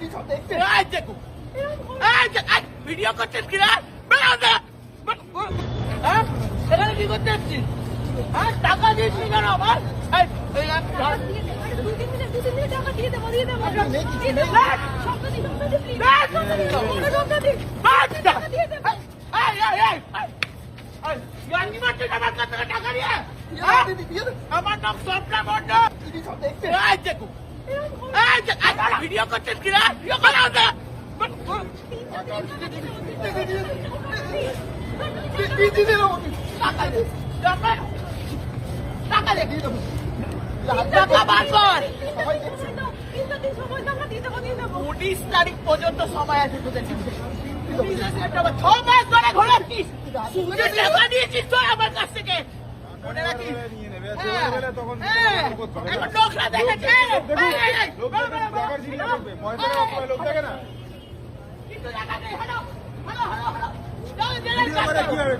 এই দেখো এই যে ভিডিও করছিস কি রে বেরো দে হ্যাঁ এখানে কি করতে এসছিস হ্যাঁ টাকা দিয়েছিস কেন আমার আচ্ছা, আমার হ্যাঁ? নাম স্বপ্না মণ্ডল এই দেখো ভিডিও ভিডিও করা উনিশ তারিখ পর্যন্ত সময় আছে তোদের ছ মাস ধরে ঘোরাচ্ছিস আমার কাছ থেকে মনে রাখিস হ্যাঁ, হ্যাঁ, এখন লোকরা দেখেছে এই, এই, এই, এই, কিন্তু টাকা নেই, হলো, হলো, হলো, হলো। চল, জেলে যাও।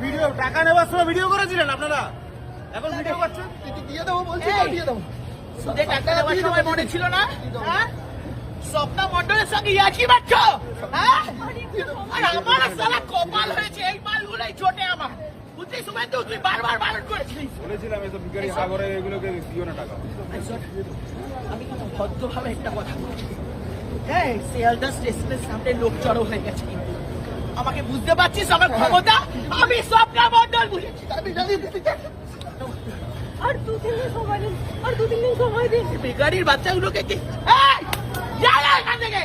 ভিডিও টাকা নেওয়ার সময় ভিডিও করেছিলেন আপনারা এখন ভিডিও করছেন এই, সুদে টাকা দেওয়ার সময় মনে ছিল না হ্যাঁ মন্ডলের সঙ্গে হ্যাঁ আর আমার সালা কপাল হয়েছে এই মালগুলোই চোটে আমার বুঝছিস শুভেন্দু তুই বারবার বারণ করেছিস। বলেছিলাম এসব ভিখারি সাগরে এগুলোকে দিও না টাকা। আমি কিন্তু ভদ্রভাবে একটা কথা বলছি। হ্যাঁ শিয়ালদা স্টেশনের সামনে লোক জড়ো হয়ে গেছে কিন্তু। আমাকে বুঝতে পারছিস আমার ক্ষমতা? আমি স্বপ্না মন্ডল বুঝেছি। আর দু তিন দিন সময় দিন আর দু তিন দিন সময় দিন। বেকারির বাচ্চাগুলোকে কি এই, যা যা এখান থেকে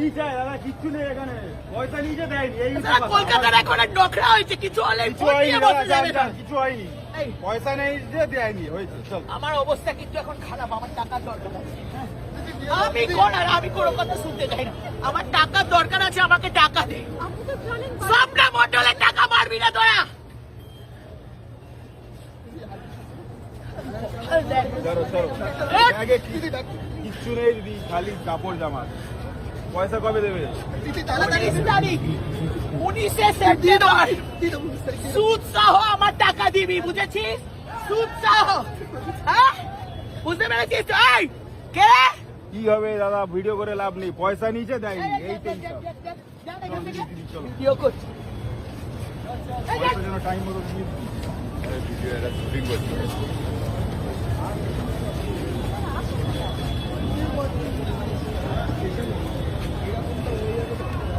কি চাই দাদা? কিচ্ছু নেই এখানে। পয়সা নিজে দেয়নি এই কলকাতার এখন ডকরা হয়েছে কিছু হলে কিছু হয়নি ফটিয়ে দাদা, বসে যাবে যান, না। যান, কিছু হয়নি। এই, পয়সা নেই যে দেয়নি হয়েছে আমার অবস্থা কিন্তু এখন খারাপ আমার টাকার দরকার আছে। হ্যাঁ? আমি কোন আর আমি কোনো কথা শুনতে চাই না। আমার টাকার দরকার আছে আমাকে টাকা দে। আপনি স্বপ্না মন্ডলের টাকা মারবি না তোরা। চলো কিচ্ছু নেই দিদি খালি কাপড় জামা পয়সা কবে দেবে? উনিশ সেপ্টেম্বর সুদ সহ আমার টাকা দিবি বুঝেছিস? সুদ সহ। হ্যাঁ? বুঝতে পেরেছিস? এই কে? কি হবে দাদা? ভিডিও করে লাভ নেই। পয়সা নিচে দেয়নি চলো ভিডিও করছি টাইম মতো ভিডিও এটা শুটিং করছি।